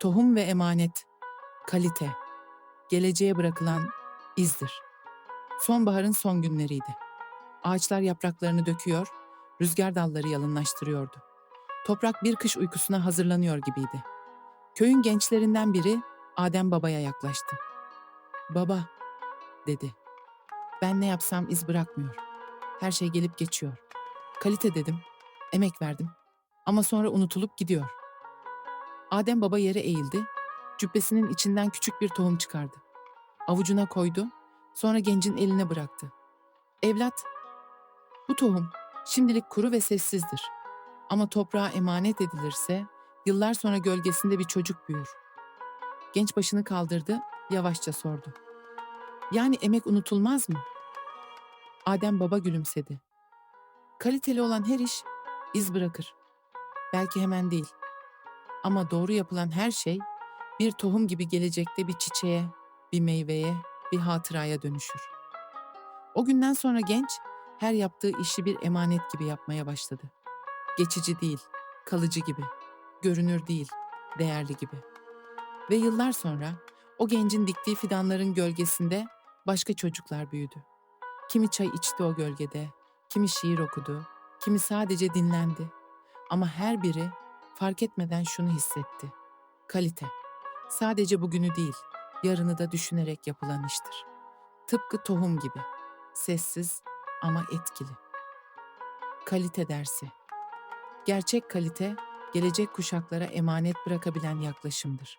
Tohum ve emanet, kalite, geleceğe bırakılan izdir. Sonbaharın son günleriydi. Ağaçlar yapraklarını döküyor, rüzgar dalları yalınlaştırıyordu. Toprak bir kış uykusuna hazırlanıyor gibiydi. Köyün gençlerinden biri Adem Baba'ya yaklaştı. Baba, dedi. Ben ne yapsam iz bırakmıyor. Her şey gelip geçiyor. Kalite dedim, emek verdim. Ama sonra unutulup gidiyor. Adem Baba yere eğildi, cübbesinin içinden küçük bir tohum çıkardı. Avucuna koydu, sonra gencin eline bıraktı. Evlat, bu tohum şimdilik kuru ve sessizdir. Ama toprağa emanet edilirse yıllar sonra gölgesinde bir çocuk büyür. Genç başını kaldırdı, yavaşça sordu. Yani emek unutulmaz mı? Adem baba gülümsedi. Kaliteli olan her iş iz bırakır. Belki hemen değil. Ama doğru yapılan her şey bir tohum gibi gelecekte bir çiçeğe, bir meyveye, bir hatıraya dönüşür. O günden sonra genç her yaptığı işi bir emanet gibi yapmaya başladı. Geçici değil, kalıcı gibi, görünür değil, değerli gibi. Ve yıllar sonra o gencin diktiği fidanların gölgesinde başka çocuklar büyüdü. Kimi çay içti o gölgede, kimi şiir okudu, kimi sadece dinlendi. Ama her biri fark etmeden şunu hissetti. Kalite. Sadece bugünü değil, yarını da düşünerek yapılan iştir. Tıpkı tohum gibi. Sessiz ama etkili. Kalite dersi. Gerçek kalite, gelecek kuşaklara emanet bırakabilen yaklaşımdır.